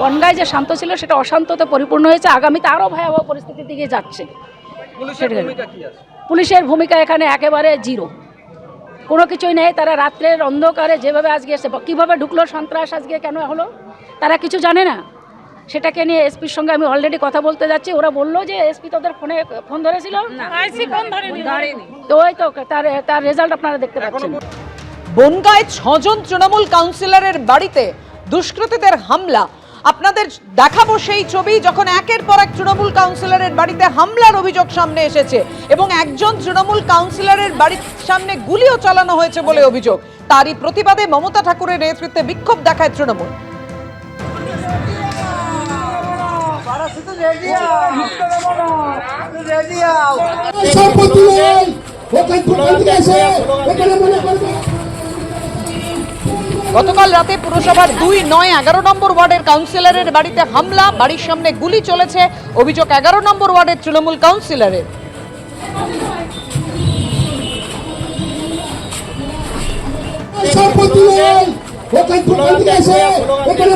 বনগায় যে শান্ত ছিল সেটা অশান্ততে পরিপূর্ণ হয়েছে। আগামীতে আরও ভয়াবহ পরিস্থিতির দিকে যাচ্ছে। পুলিশের ভূমিকা কি আছে? পুলিশের ভূমিকা এখানে একেবারে জিরো। কোনো কিছুই নেই তারা রাত্রের অন্ধকারে যেভাবে আজকে এসে কীভাবে ঢুকলো সন্ত্রাস আজকে কেন হলো তারা কিছু জানে না। সেটাকে নিয়ে এসপির সঙ্গে আমি অলরেডি কথা বলতে যাচ্ছি। ওরা বলল যে এসপি তোদের ফোনে ফোন ধরেছিল? তো ওই তো তার তার রেজাল্ট আপনারা দেখতে পাচ্ছেন। বনগায় ছজন তৃণমূল কাউন্সিলরের বাড়িতে দুষ্কৃতীদের হামলা। আপনাদের দেখাবো সেই ছবি যখন একের পর এক তৃণমূল কাউন্সিলরের বাড়িতে হামলার অভিযোগ সামনে এসেছে এবং একজন তৃণমূল কাউন্সিলরের বাড়ির সামনে গুলিও চালানো হয়েছে বলে অভিযোগ। তারই প্রতিবাদে মমতা ঠাকুরের নেতৃত্বে বিক্ষোভ দেখায় তৃণমূল। গতকাল রাতে পুরসভার দুই নয় এগারো নম্বর ওয়ার্ডের কাউন্সিলরের বাড়িতে হামলা বাড়ির সামনে গুলি চলেছে অভিযোগ এগারো নম্বর ওয়ার্ডের তৃণমূল কাউন্সিলরের সম্পত্তি নেই ওখান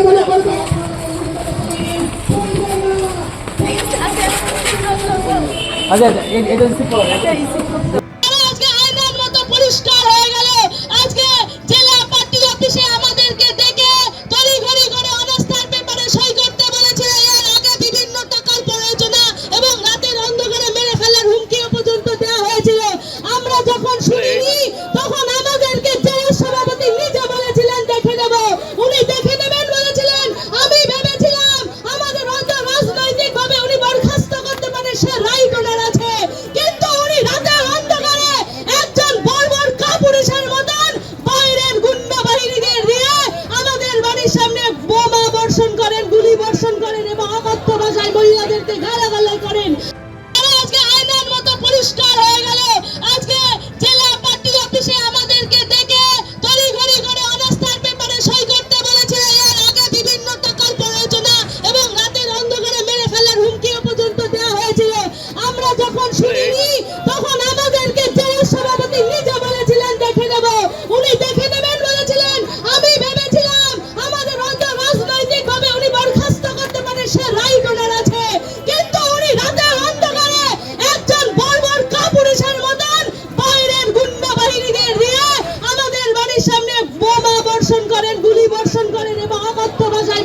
অকথ্য ভাষায় মহিলাদেরকে গালাগালাই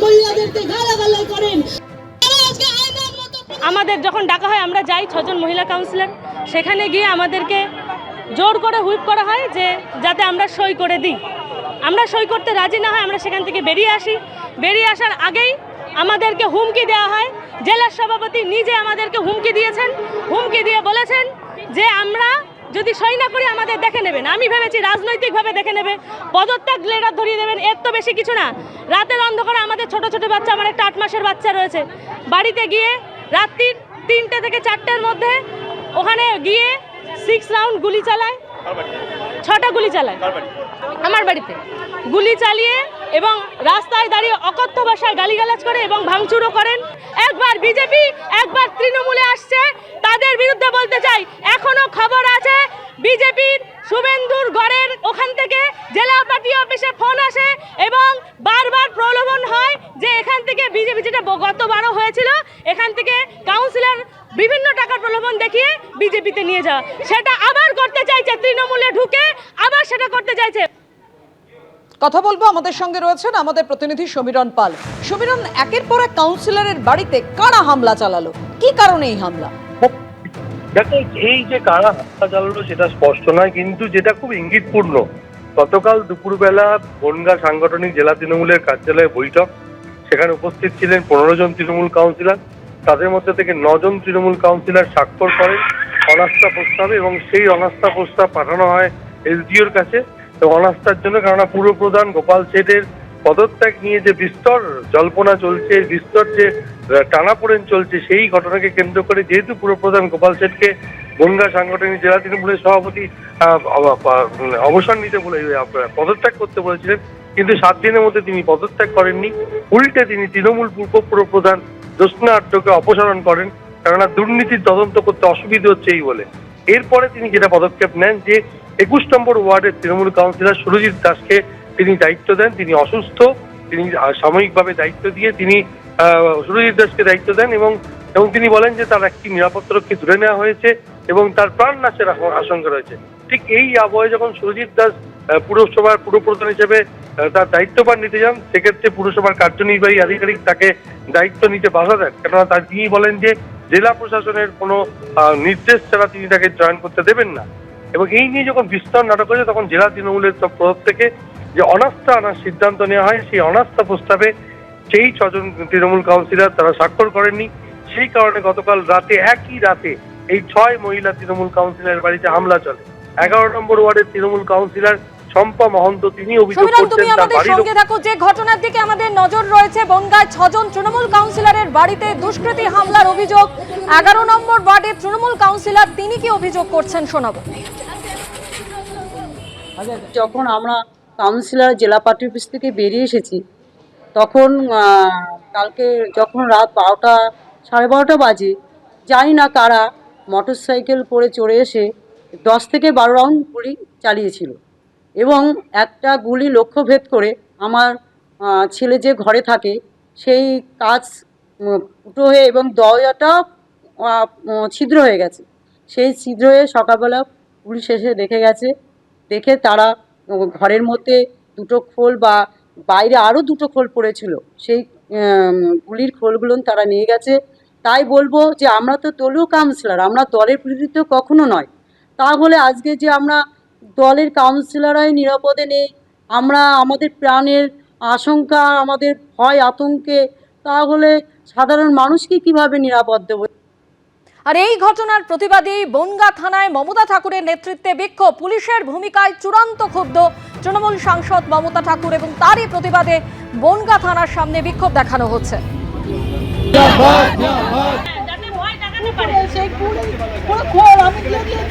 মহিলাদেরকে গালাগালাই করেন। আমাদের যখন ডাকা হয়, আমরা যাই ছজন মহিলা কাউন্সিলর সেখানে গিয়ে আমাদেরকে জোর করে হুইপ করা হয় যে, যাতে আমরা সই করে দিই। আমরা সই করতে রাজি না হয়, আমরা সেখান থেকে বেরিয়ে আসি। বেরিয়ে আসার আগেই আমাদেরকে হুমকি দেওয়া হয়। জেলার সভাপতি নিজে আমাদেরকে হুমকি দিয়েছেন। হুমকি দিয়ে বলেছেন যে, আমরা যদি সই না করি আমাদের দেখে নেবেন। আমি ভেবেছি রাজনৈতিকভাবে দেখে নেবে। পদত্যাগ লেটার ধরিয়ে দেবেন, এর তো বেশি কিছু না। রাতের অন্ধকারে আমাদের ছোট ছোট বাচ্চা, আমার একটা আট মাসের বাচ্চা রয়েছে। বাড়িতে গিয়ে রাত্রির তিনটে থেকে চারটের মধ্যে ওখানে গিয়ে সিক্স রাউন্ড গুলি চালায়। ছটা গুলি চালায়। আমার বাড়িতে। গুলি চালিয়ে এবং রাস্তায় দাঁড়িয়ে অকথ্য ভাষায় গালিগালাজ করে এবং ভাঙচুরও করেন। একবার বিজেপি, একবার তৃণমূলে আসছে তাদের বিরুদ্ধে বলতে চাই এখনও খবর আছে বিজেপির শুভেন্দুর গড়ের ওখান থেকে জেলা পার্টি অফিসে ফোন আসে এবং বারবার প্রলোভন হয় যে এখান থেকে বিজেপি যেটা ব- গতবারও হয়েছিল এখান থেকে কাউন্সিলর বিভিন্ন টাকার প্রলোভন দেখিয়ে বিজেপিতে নিয়ে যাওয়া। সেটা আবার করতে চাইছে তৃণমূলে ঢুকে আবার সেটা করতে চাইছে। কথা বলব আমাদের সঙ্গে রয়েছেন আমাদের প্রতিনিধি সমীরণ পাল। সমীরণ একের পর এক কাউন্সিলরের বাড়িতে কারা হামলা চালালো? কি কারণে এই হামলা? দেখো এই যে কারা হামলা চালালো সেটা স্পষ্ট নয় কিন্তু যেটা খুব ইঙ্গিতপূর্ণ গতকাল দুপুরবেলা বনগা সাংগঠনিক জেলা তৃণমূলের কার্যালয়ে বৈঠক। সেখানে উপস্থিত ছিলেন পনেরো জন তৃণমূল কাউন্সিলর তাদের মধ্যে থেকে নজন তৃণমূল কাউন্সিলর স্বাক্ষর করেন অনাস্থা প্রস্তাবে এবং সেই অনাস্থা প্রস্তাব পাঠানো হয় এসডিওর কাছে। তো অনাস্থার জন্য কেননা পুর প্রধান গোপাল শেঠের পদত্যাগ নিয়ে যে বিস্তর জল্পনা চলছে, বিস্তর যে টানাপোড়েন চলছে, সেই ঘটনাকে কেন্দ্র করে যেহেতু পুরপ্রধান গোপাল শেঠকে বনগা সাংগঠনিক জেলা তৃণমূলের সভাপতি অবসর নিতে বলে পদত্যাগ করতে বলেছিলেন কিন্তু সাত দিনের মধ্যে তিনি পদত্যাগ করেননি। উল্টে তিনি তৃণমূল পূর্ব পুরপ্রধান জ্যোৎস্না আড্ডকে অপসারণ করেন, কেননা দুর্নীতির তদন্ত করতে অসুবিধা হচ্ছে এই বলে। এরপরে তিনি যেটা পদক্ষেপ নেন যে, একুশ নম্বর ওয়ার্ডের তৃণমূল কাউন্সিলর সুরজিৎ দাসকে তিনি দায়িত্ব দেন। তিনি অসুস্থ, তিনি সাময়িকভাবে দায়িত্ব দিয়ে তিনি সুরজিৎ দাসকে দায়িত্ব দেন এবং এবং তিনি বলেন যে তার একটি নিরাপত্তারক্ষী ধরে নেওয়া হয়েছে এবং তার প্রাণ নাশের আশ- আশঙ্কা রয়েছে। ঠিক এই আবহে যখন সুরজিৎ দাস পুরসভার পুরপ্রধান হিসেবে তার দায়িত্বভার নিতে যান, সেক্ষেত্রে পুরসভার কার্যনির্বাহী আধিকারিক তাকে দায়িত্ব নিতে বাধা দেন। কেননা তার তিনি বলেন যে, জেলা প্রশাসনের কোনো নির্দেশ ছাড়া তিনি তাকে জয়েন করতে দেবেন না। এবং এই নিয়ে যখন বিস্তর নাটক হয়েছে, তখন জেলা তৃণমূলের তরফ থেকে যে অনাস্থা আনার সিদ্ধান্ত নেওয়া হয়, সেই অনাস্থা প্রস্তাবে সেই ছজন তৃণমূল কাউন্সিলর তারা স্বাক্ষর করেননি। সেই কারণে গতকাল রাতে, একই রাতে এই ছয় মহিলা তৃণমূল কাউন্সিলরের বাড়িতে হামলা চলে। এগারো নম্বর ওয়ার্ডের তৃণমূল কাউন্সিলর শম্পা মহন্ত তিনি অভিযোগ তুমি করছেন আমাদের সঙ্গে থাকো। যে ঘটনার দিকে আমাদের নজর রয়েছে বনগায় ছজন তৃণমূল কাউন্সিলরের বাড়িতে দুষ্কৃতী হামলার অভিযোগ। এগারো নম্বর ওয়ার্ডের তৃণমূল কাউন্সিলর তিনি কি অভিযোগ করছেন শোনাবো। যখন আমরা কাউন্সিলর জেলা পার্টি অফিস থেকে বেরিয়ে এসেছি তখন কালকে যখন রাত বারোটা সাড়ে বারোটা বাজে জানি না কারা মোটর সাইকেল করে চড়ে এসে দশ থেকে বারো রাউন্ড গুলি চালিয়েছিল। এবং একটা গুলি লক্ষ্যভেদ করে আমার ছেলে যে ঘরে থাকে, সেই কাজ ফুটো হয়ে এবং দরজাটা ছিদ্র হয়ে গেছে। সেই ছিদ্র হয়ে সকালবেলা পুলিশ এসে দেখে গেছে, দেখে তারা ঘরের মধ্যে দুটো খোল বা বাইরে আরও দুটো খোল পড়েছিল। সেই গুলির খোলগুলো তারা নিয়ে গেছে। তাই বলব যে আমরা তো দলীয় কাউন্সিলর আমরা দলের তো কখনো নয়। তাহলে আজকে যে আমরা দলের কাউন্সিলররাই নিরাপদে নেই। আমরা আমাদের প্রাণের আশঙ্কা আমাদের ভয় আতঙ্কে তাহলে সাধারণ মানুষকে কীভাবে নিরাপদ দেবো? আর এই ঘটনার প্রতিবাদে বনগা থানায় মমতা ঠাকুরের নেতৃত্বে বিক্ষোভ। পুলিশের ভূমিকায় চূড়ান্ত ক্ষুব্ধ তৃণমূল সাংসদ মমতা ঠাকুর এবং তারই প্রতিবাদে বনগা থানার সামনে বিক্ষোভ দেখানো হচ্ছে। পারে।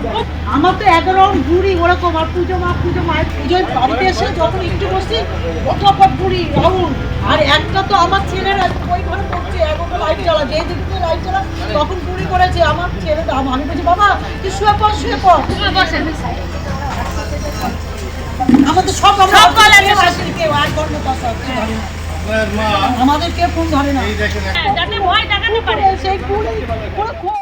তো এগারো ঘুরি ওরকম আর পুজো মা পুজো মায়ের পুজোয় বাড়িতে এসে যখন একটু বসি ওটা ঘুরি রাউন্ড আর একটা তো আমার ছেলের ওই ঘরে পড়ছে এগারোটা লাইট জ্বালা যেই দিকে লাইট জ্বালা তখন ঘুরি করেছে আমার ছেলে আম- আমি বলছি বাবা তুই শুয়ে পড় শুয়ে পড়। আমাদের সব আমরা কেউ মা। আমাদের কেউ ফোন ধরে না। এই দেখেন যাতে ভয় দেখাতে পারে। সেই পুরো খোল